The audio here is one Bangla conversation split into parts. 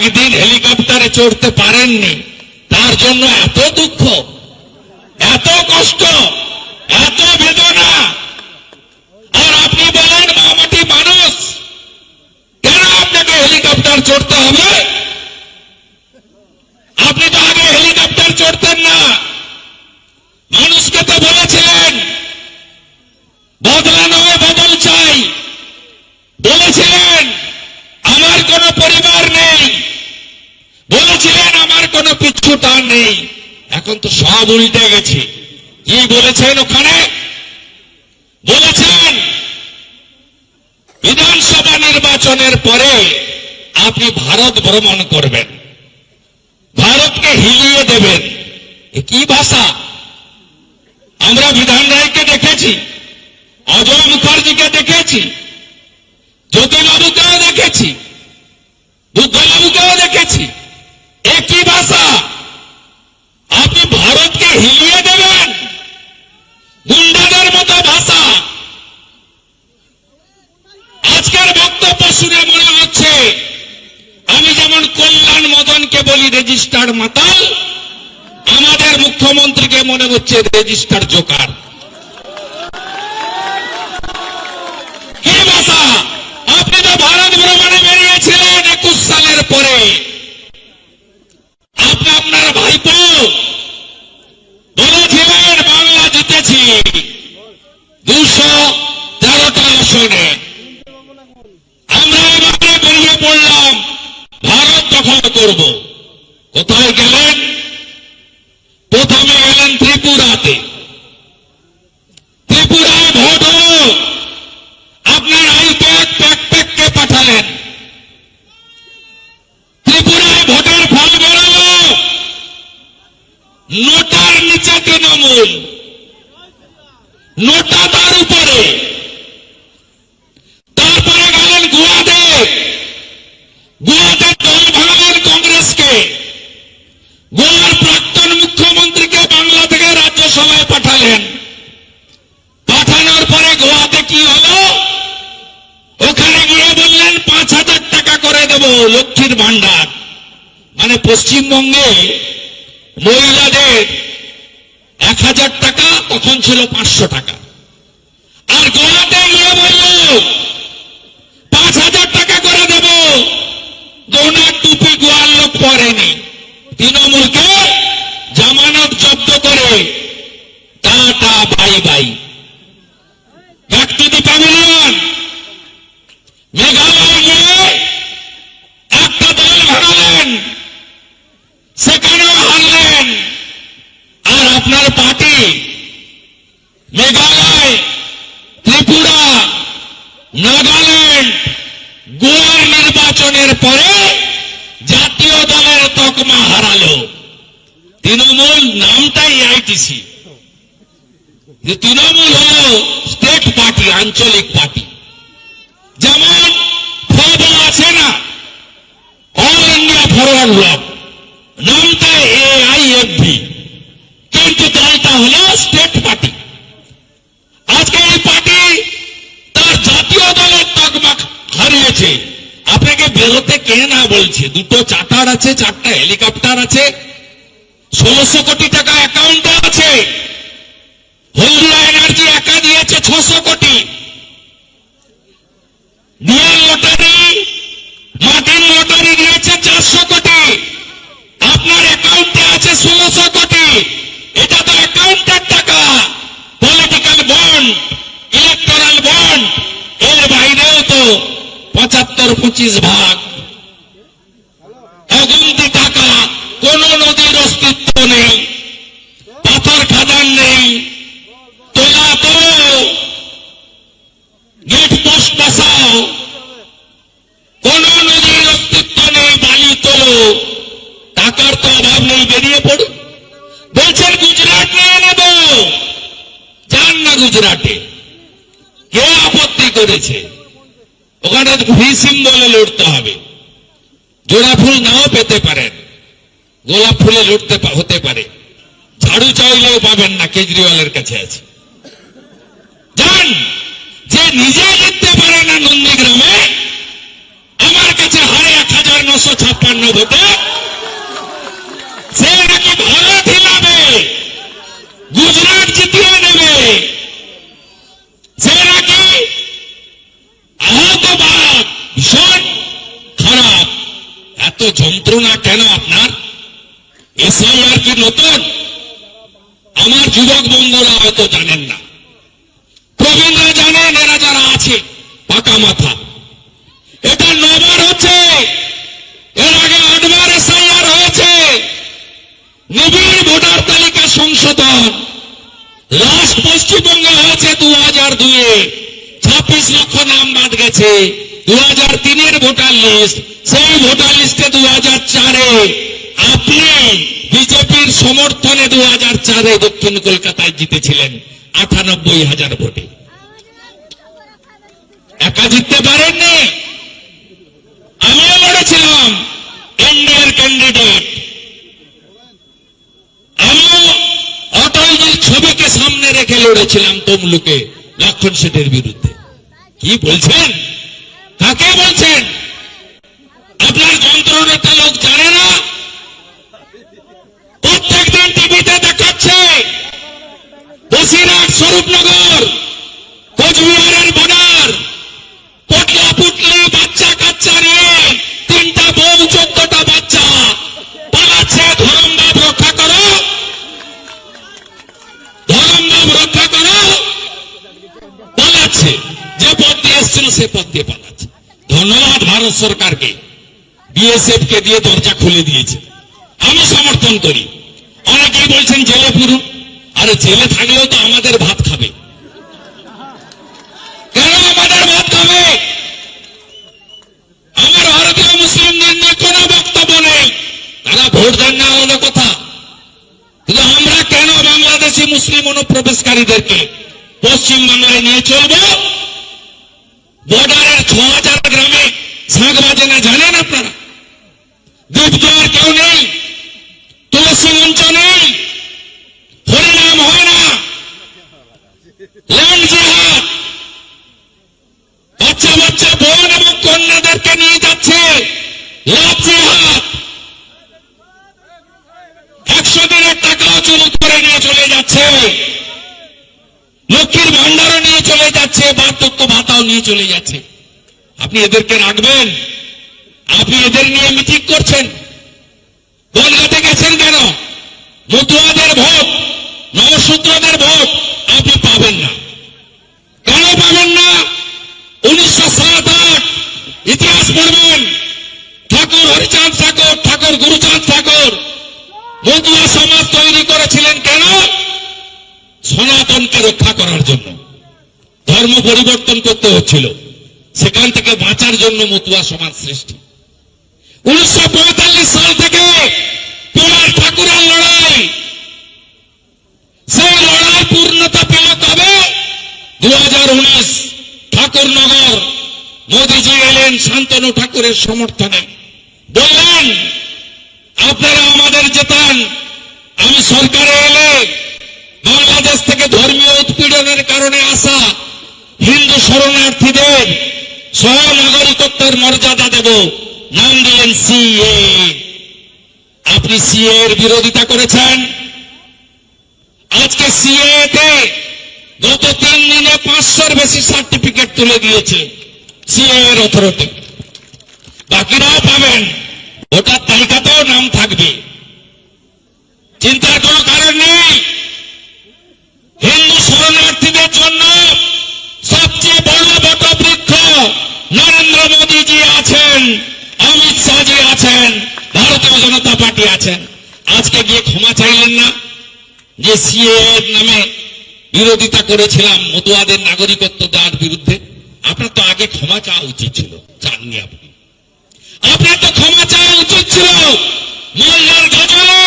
একদিন হেলিকপ্টারে চড়তে পারেননি। তার জন্য এত দুঃখ এত কষ্ট এত বেদনা আর আপনি বলেন মামাটি মানুষ কেন আপনাকে হেলিকপ্টার চড়তে হবে আপনি তো আগে হেলিকপ্টার চড়তেন না মানুষকে তো বলেছিলেন বদলা নয় বদল চাই বলেছিলেন আমার কোনো পরিবার নেই বলেছিলেন, আমার কোনো পিছুটা নেই। এখন তো সব উল্টে গেছে। কি বলেছেন ওখানে? বলেছেন, বিধানসভা নির্বাচনের পরে আপনি ভারত ভ্রমণ করবেন। ভারতকে হিলিয়ে দেবেন। কি ভাষা? আমরা বিধান রায়কে দেখেছি, অজয় মুখার্জিকে দেখেছি, জ্যোতিবাবুকেও দেখেছি বুদ্ধবাবুকেও দেখেছি একই ভাষা আপনি ভারতকে হিলিয়ে দেবেন গুন্ডাদের মতো ভাষা আজকের বক্তব্য শুনে মনে হচ্ছে আমি যেমন কল্যাণ মদনকে বলি রেজিস্টার্ড মাতাল, আমাদের মুখ্যমন্ত্রীকে মনে হচ্ছে রেজিস্টার জোকার কি ভাষা আপনি তো ভারত ভ্রমণে বেরিয়েছিলেন একুশ সালের পরে। আপনি আপনার ভাইপো বলেছিলেন, বাংলা জিতেছি। দুশো তেরোটা আসনে। আমরা এবারে বেরিয়ে পড়লাম, ভারত দখল করব। কোথায় গেলেন? প্রথমে গেলেন ত্রিপুরাতে। ত্রিপুরায় ভোট হলো। আপনার আইপ্যাক প্যাকপ্যাককে পাঠালেন। ত্রিপুরায় ভোটের ফল বেরোলো। নোটার নিচে তৃণমূল নোটা তার উপরে। লক্ষ্মীর ভান্ডার। মানে পশ্চিমবঙ্গে মহিলাদের এক হাজার টাকা, তখন ছিল পাঁচশো টাকা। আর গোয়াতে গিয়ে বলল, পাঁচ হাজার টাকা করে দেব। দোনার টুপি গোয়ার লোক পরেনি। তৃণমূলকে জামানত জব্দ করে, tata, bye bye back to the pavilion Meghalaya গিয়ে একটা দল ভাঙালেন সেখানেও হারলেন আর আপনার পার্টি মেঘালয় ত্রিপুরা নাগাল্যান্ড গোয়ার নির্বাচনের পরে জাতীয় দলের তকমা হারালো তৃণমূল নামটাই আইটিসি যে তৃণমূল হল স্টেট পার্টি আঞ্চলিক পার্টি যেমন ফরওয়ার্ড আছে না অল ইন্ডিয়া ফরওয়ার্ড ব্লক নামটা এআইএফবি। কে না বলছে, দুটো চার্টার আছে, চারটা হেলিকপ্টার আছে, ষোলোশো কোটি টাকা অ্যাকাউন্টে আছে। হলদিয়া এনার্জি একা দিয়েছে ছশো কোটি। লটারি মার্টিন লটারি দিয়েছে চারশো কোটি। আপনার অ্যাকাউন্টে আছে ষোলোশো কোটি। এটা তো অ্যাকাউন্টের টাকা। পলিটিক্যাল বন্ড ইলেকটোরাল বন্ড এর বাইরেও তো পঁচাত্তর পঁচিশ ভাগ। তোলো টাকার তো অভাব নেই, বেরিয়ে বলছেন গুজরাট নিয়ে নেব। যান না গুজরাটে। কে আপত্তি করেছে? ওখানে লড়তে হবে। জোড়া ফুল নাও পেতে পারেন। গোলাপ ফুলে লড়তে হতে পারে। ঝাড়ু চাইলেও পাবেন না, কেজরিওয়ালের কাছে আছে। যান! যে নিজে জিততে ছশো ছাপ্পান্ন ভোটে সে নাকি ভারত হিলাবে গুজরাট জিতিয়ে নেবে। সে নাকি আহতবাদ, ভীষণ খারাপ। এত যন্ত্রণা কেন আপনার? এসআইআর কি নতুন? আমার যুবক বন্ধুরা হয়তো জানেন না প্রবীণরা জানেন এরা যারা আছে পাকা মাথা এটা নবার হচ্ছে এর আগে আটবার এসআইআর হয়েছে নিবিড় ভোটার তালিকা সংশোধন লাস্ট পশ্চিমবঙ্গে হয়েছে দু হাজার দুয়ে ছাব্বিশ লক্ষ নাম বাদ গেছে। দু হাজার তিনের ভোটার লিস্ট সেই ভোটার লিস্টে দু হাজার চারে আপনি বিজেপির সমর্থনে দু হাজার চারে দক্ষিণ কলকাতায় জিতেছিলেন আটানব্বই হাজার ভোটে। একা জিততে পারেননি? আমিও লড়েছিলাম এনডিএর ক্যান্ডিডেট আমিও অটলজির ছবিকে সামনে রেখে লড়েছিলাম তমলুকে। লক্ষণ সেটের বিরুদ্ধে। কি বলছেন? কাকে বলছেন? আপনার যন্ত্রণাটা লোক জানে না? প্রত্যেকদিন টিভিতে দেখাচ্ছে। বসিরহাট স্বরূপনগর কোচবিহারের পথ দিয়ে পালাচ্ছে ধন্যবাদ ভারত সরকারকে। বিএসএফ কে দিয়ে দরজা খুলে দিয়েছে। আমি সমর্থন করি। অনেকেই বলছেন জেলে পুরুন আরে জেলে থাকলেও তো আমাদের ভাত খাবে। কেন আমাদের ভাত খাবে? আমার ভারতীয় মুসলিমদের নিয়ে কোনো বক্তব্য নেই। তারা ভোট দেন না হলো কথা। কিন্তু আমরা কেন বাংলাদেশি মুসলিম অনুপ্রবেশকারীদেরকে পশ্চিম নিয়ে চলব? বর্ডারের ছ হাজার গ্রামে শাঁখ বাজে না জানেন আপনারা? দ্বীপ জোয়ার কেউ নেই, তুলসী মঞ্চ নেই, হরিনাম হয় না। ল্যান্ড জিহাদ। বাচ্চা বাচ্চা বোন এবং কন্যাদেরকে নিয়ে যাচ্ছে লাভ জিহাদ। একশো দিনের টাকাও চুরি করে নিয়ে চলে যাচ্ছে। চলে যাচ্ছে বার্ধক্য ভাতাও নিয়ে চলে যাচ্ছে। আপনি এদেরকে রাখবেন? আপনি এদের নিয়ে মিটিং করছেন? বনগাতে গেছেন কেন? মতুয়াদের ভোট, নবসূত্রদের ভোট আপনি পাবেন না। কেন পাবেন না? উনিশশো সাত আট, ইতিহাস পড়বেন। ঠাকুর হরিচাঁদ ঠাকুর ঠাকুর গুরুচাঁদ ঠাকুর, মতুয়া সমাজ তৈরি করেছিলেন কেন? সনাতনকে রক্ষা করার জন্য। ধর্ম পরিবর্তন করতে হচ্ছিল। সেখান থেকে বাঁচার জন্য মতুয়া সমাজ সৃষ্টি। উনিশশো সাল থেকে কুমার ঠাকুরের লড়াই। সেই লড়াই পূর্ণতা পেল কবে? দু ঠাকুরনগর মোদীজি এলেন শান্তনু ঠাকুরের সমর্থনে। বললেন, আপনারা আমাদের জেতান আমি সরকারে এলে বাংলাদেশ থেকে ধর্মীয় উৎপীড়নের কারণে আসা হিন্দু শরণার্থীদের সহ নাগরিকত্বের মর্যাদা দেব। নাম দিলেন সিএ আপনি সিএ এর বিরোধিতা করেছেন। আজকে সিএ তে গত তিন দিনে পাঁচশোর বেশি সার্টিফিকেট তুলে দিয়েছে সিএ এর অথরিটি বাকিরাও পাবেন। ভোটার তালিকাতেও নাম থাকবে। চিন্তার কোনো কারণ নেই হিন্দু শরণার্থীদের জন্য সবচেয়ে বড় বটবৃক্ষ নরেন্দ্র মোদীজি আছেন অমিত শাহজি আছেন, ভারতীয় জনতা পার্টি আছেন। আজকে গিয়ে ক্ষমা চাইলেন না। যে সিএ নামে বিরোধিতা করেছিলাম মতুয়াদের নাগরিকত্ব দেওয়ার বিরুদ্ধে, আপনার তো আগে ক্ষমা চাওয়া উচিত ছিল, চাননি আপনি। আপনার তো ক্ষমা চাওয়া উচিত ছিল, মল্লার গজলে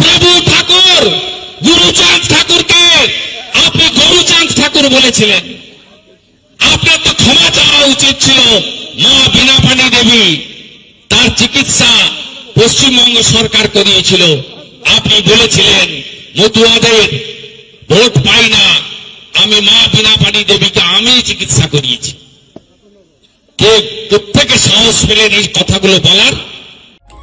প্রভু ঠাকুর, গুরুচাঁদ ঠাকুরকে আপনি গরুচাঁদ ঠাকুর বলেছিলেন। আপনার তো ক্ষমা চাওয়া উচিত ছিল। মা বিনাপানি দেবী, তার চিকিৎসা পশ্চিমবঙ্গ সরকার করিয়েছিল। আপনি বলেছিলেন মতুয়াদের ভোট পাই না। আমি মা বিনা বিনাপানি দেবীকে আমি চিকিৎসা করিয়েছি। কে প্রত্যেকে সাহস পেলেন এই কথাগুলো বলার?